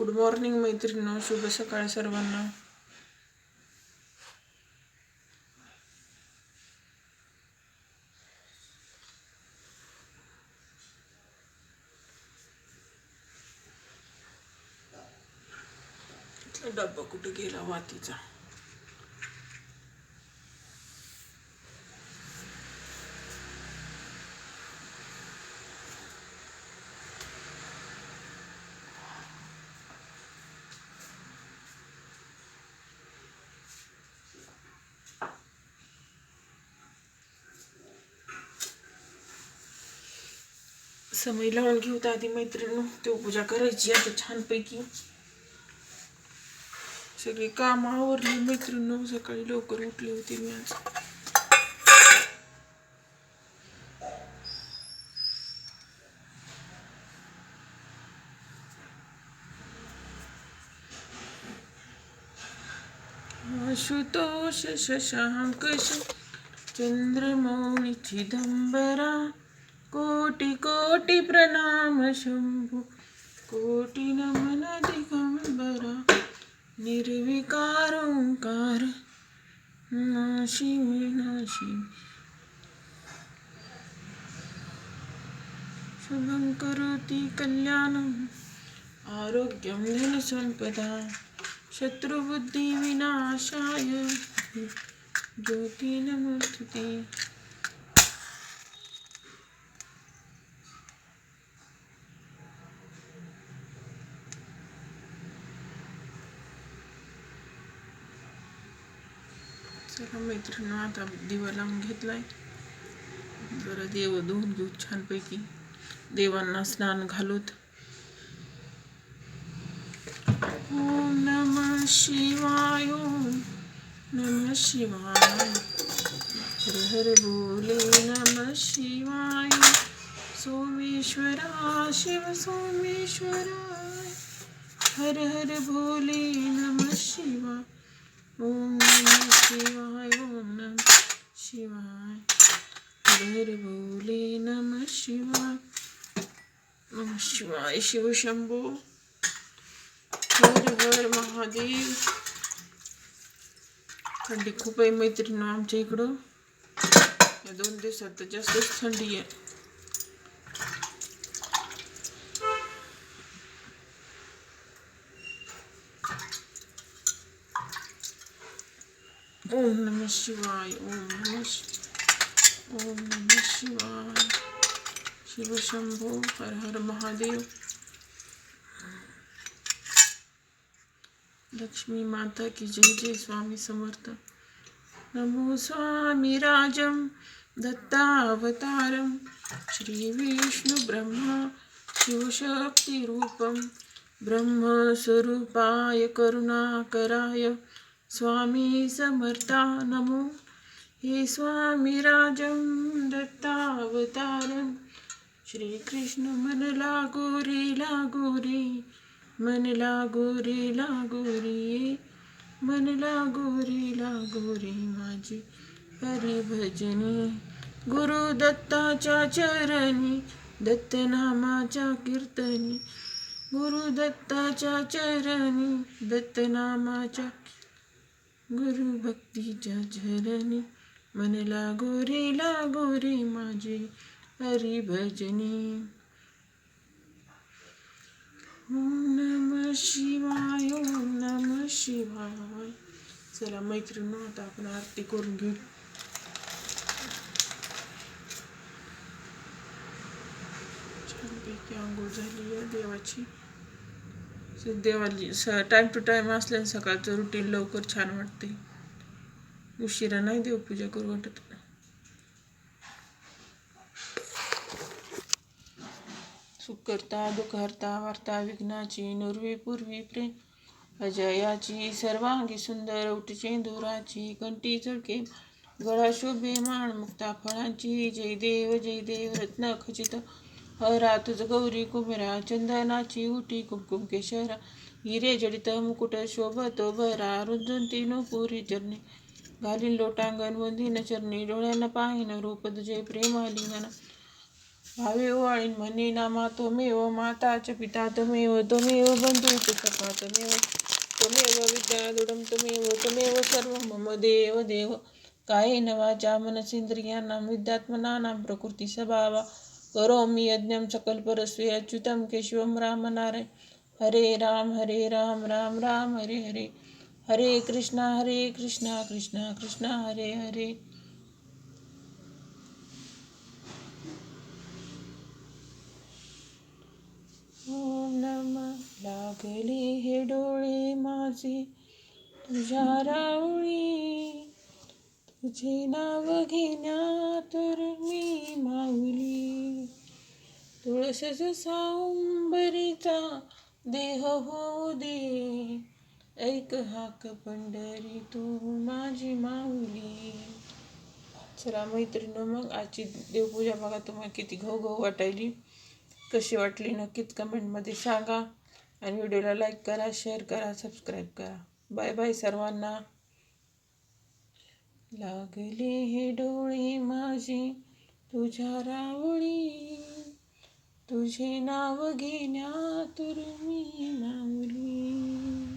Good morning मैत्रिणी शुभ सकाळ सर्वांना. डब्बा कुठे गेला? वातीचा समय लावून घेऊ तर आधी मैत्रिणी देवपूजा करायची आता छानपैकी. सगळी काम आवरली मैत्रिणी सकाळी लवकर उठली होती मी आज. आशुतोष शशांक चंद्रमौळी चिदंबरा कोटी कोटी प्रणाम शंभू कोटी नमन दिगंबरा निर्विकार ओंकार नाशी विनाशी शुभं करोति कल्याणम् आरोग्यं धनसम्पदा शत्रुबुद्धिविनाशाय ज्योती नमोस्तुते चला मैत्रिणी आता दिवा लावून घेतलाय जरा देव धुवून घेऊ छानपैकी देवांना स्नान घालूत। ओम नम शिवाय। नम शिवाय। हर हर बोले नम शिवाय। सोमेश्वरा, शिव सोमेश्वराय। हर हर भोले नम शिवाय। ओम नम शिवाय ओम नम शिवाय हर हर भोले नम शिवाय नम शिवाय शिव शंभो हर हर महादेव थंडी खूप आहे मैत्रिणी आमच्या इकडं या दोन दिवसात तर जास्तच थंडी आहे ओम नम शिवाय ओम नम शि- ओम नम शिवाय शिव हर हर महादेव लक्ष्मी माता की जय जय स्वामी समर्थ नमो स्वामी राजं दत्तावतारं श्री शिवशक्तिरूपं ब्रह्मस्वरूपाय करुणाकराय स्वामी समर्था नमो। हे स्वामी राजं दत्तावतारं। श्रीकृष्ण मनला गोरी लागोरी मनला गोरी लागोरी मनला गोरी लागोरी माझी हरिभजनी। गुरु दत्ताच्या चरणी दत्तनामाच्या कीर्तनी। गुरु दत्ताच्या चरणी दत्तनामाच्या गुरु भक्तीच्या झरणी मन लागोरी लागोरी माझी हरिभजनी ओम नम शिवाय ओम नम शिवाय। चला मैत्रिणी आता आपण आरती करून घेऊ. छानपैकी आंघोळ झाली आहे देवाची. देवाली स टाईम टू टाईम असल्याने सकाळचं रुटीन लवकर छान वाटते. उशिरा नाही देवपूजा करू वाटत. सुकर्ता दुखहर्ता वार्ता विघ्नाची नुर्वी पूर्वी प्रेम अजयाची सर्वांगी सुंदर उठचे धुराची कंटी चळके गळा शोभे माण मुक्ता फळांची जय देव जय देव रत्न खचित हरा तुझ गौरी कुमरा चंदनाची उटी कुमकुम केशरा. हिरे जडित मुकुट शोभतो भरा रुंजंती पुरी चरणी. घालीन लोटांगण वंदीन चरणी डोळ्यांना पाहिन रूप तुझे प्रेमालिंगन भावे ओवाळीन म्हणे नामा त्वमेव माता च पिता त्वमेव त्वमेव बंधू च सखा त्वमेव त्वमेव विद्या दुडम त्वमेव त्वमेव सर्व मम देव देव. काय नवाच्या मनसेंद्रियांना विद्यात्मनानां प्रकृती स्वभावा. करोमि यज्ञं सकलपरस्वे अच्युतं केशवं रामनारायण हरे राम हरे राम राम राम हरे हरे। हरे कृष्णा हरे कृष्णा कृष्णा कृष्णा हरे हरे। ओम नमः। लागले हे डोळे माझे तुझ्या रावळी। तुझे नाव घेण्या तर मी माऊली. तुळस सांबरीचा देह हो दे. ऐक हाक पंढरी तू माझी माऊली. चला मैत्रिणी मग आजची देवपूजा बघा तुम्हाला किती घाऊ घाऊ वाटायली. कशी वाटली नक्कीच कमेंटमध्ये सांगा. आणि व्हिडिओला लाईक करा शेअर करा सबस्क्राईब करा. बाय बाय सर्वांना. लागले हे डोळे माझी तुझ्या रावळी. तुझे नाव घेण्यात तुर्मी माऊली.